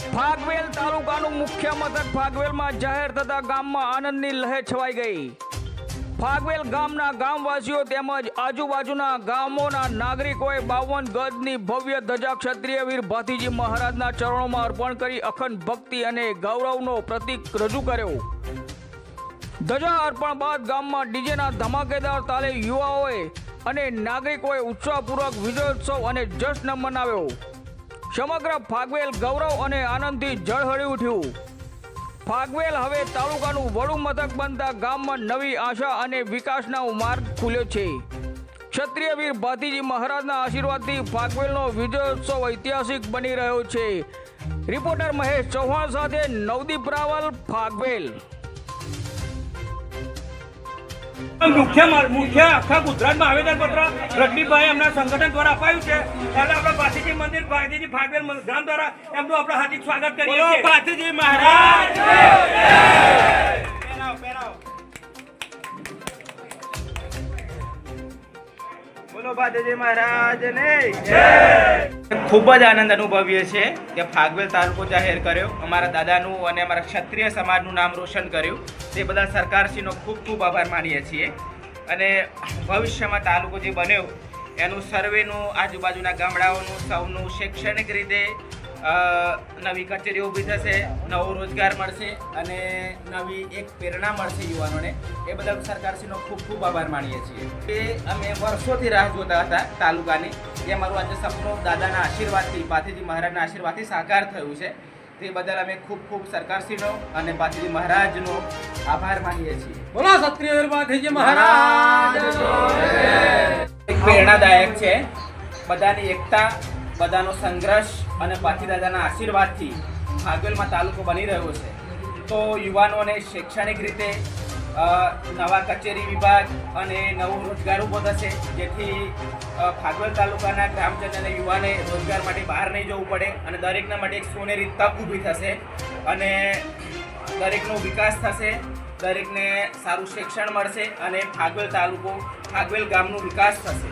ફાગવેલ તાલુકાનું મુખ્ય મથક ફાગવેલમાં જાહેર થતા ગામમાં આનંદની લહેર છવાઈ ગઈ. ફાગવેલ ગામના ગામવાસીઓ તેમજ આજુબાજુના ગામોના નાગરિકોએ બાવન ગજની ભવ્ય ધજા ક્ષત્રિય વીર ભાતીજી મહારાજના ચરણોમાં અર્પણ કરી અખંડ ભક્તિ અને ગૌરવનો પ્રતીક રજૂ કર્યો. ધજા અર્પણ બાદ ગામમાં ડીજેના ધમાકેદાર તાલે યુવાઓએ અને નાગરિકોએ ઉત્સાહપૂર્વક વિજયોત્સવ અને જશ્ન મનાવ્યો. સમગ્ર ફાગવેલ ગૌરવ અને આનંદથી ઝળહળી ઉઠ્યું. ફાગવેલ હવે તાલુકાનું વડું મથક બનતા ગામમાં નવી આશા અને વિકાસનો માર્ગ ખુલ્યો છે. ક્ષત્રિય વીર ભાતીજી મહારાજના આશીર્વાદથી ફાગવેલનો વિજયોત્સવ ઐતિહાસિક બની રહ્યો છે. રિપોર્ટર મહેશ ચૌહાણ સાથે નવદીપ રાવલ, ફાગવેલ. મુખ્ય મુખ્ય આખા ગુજરાતમાં આવેદન પત્ર રજનીભાઈ એમના સંગઠન દ્વારા અપાયું છે. ત્યારે આપણે પાથીજી મંદિર ભાગીજી ફાગવેલ ગામ દ્વારા એમનું આપણે હાર્દિક સ્વાગત કરીએ છીએ. મહારાજ. બોલો મહારાજ ને. ખૂબ જ આનંદ અનુભવીએ છીએ કે ફાગવેલ તાલુકો જાહેર કર્યો અમારા દાદાનું અને અમારા ક્ષત્રિય સમાજનું નામ રોશન કર્યું. તે બધા સરકારશ્રીનો ખૂબ ખૂબ આભાર માનીએ છીએ. અને ભવિષ્યમાં તાલુકો જે બન્યો એનું સર્વેનું આજુબાજુના ગામડાઓનું સૌનું શૈક્ષણિક રીતે નવી કચેરીઓ ઊભી થશે નવો રોજગાર મળશે અને નવી એક પ્રેરણા મળશે યુવાનોને. એ બદલ સરકારશ્રીનો ખૂબ ખૂબ આભાર માનીએ છીએ. એ અમે વર્ષોથી રાહ જોતા હતા તાલુકાની. જે અમારું આજે સપનું દાદાના આશીર્વાદથી પાથીજી મહારાજના આશીર્વાદથી સાકાર થયું છે. તે બદલ અમે ખૂબ ખૂબ સરકારશ્રીનો અને પાથીજી મહારાજનો આભાર માનીએ છીએ. બોલો સત્રિય ભાતીજી મહારાજ. એક પ્રેરણાદાયક છે. બધાની એકતા બધાનો સંઘર્ષ અને પાથી દાદાના આશીર્વાદથી ફાગવેલમાં તાલુકો બની રહ્યો છે. તો યુવાનોને શૈક્ષણિક રીતે નવા કચેરી વિભાગ અને નવું રોજગાર ઊભો થશે, જેથી ફાગવેલ તાલુકાના ગ્રામજન અને યુવાને રોજગાર માટે બહાર નહીં જવું પડે અને દરેકના માટે એક સોનેરી તક ઊભી થશે અને દરેકનો વિકાસ થશે, દરેકને સારું શિક્ષણ મળશે અને ફાગવેલ તાલુકો ફાગવેલ ગામનો વિકાસ થશે.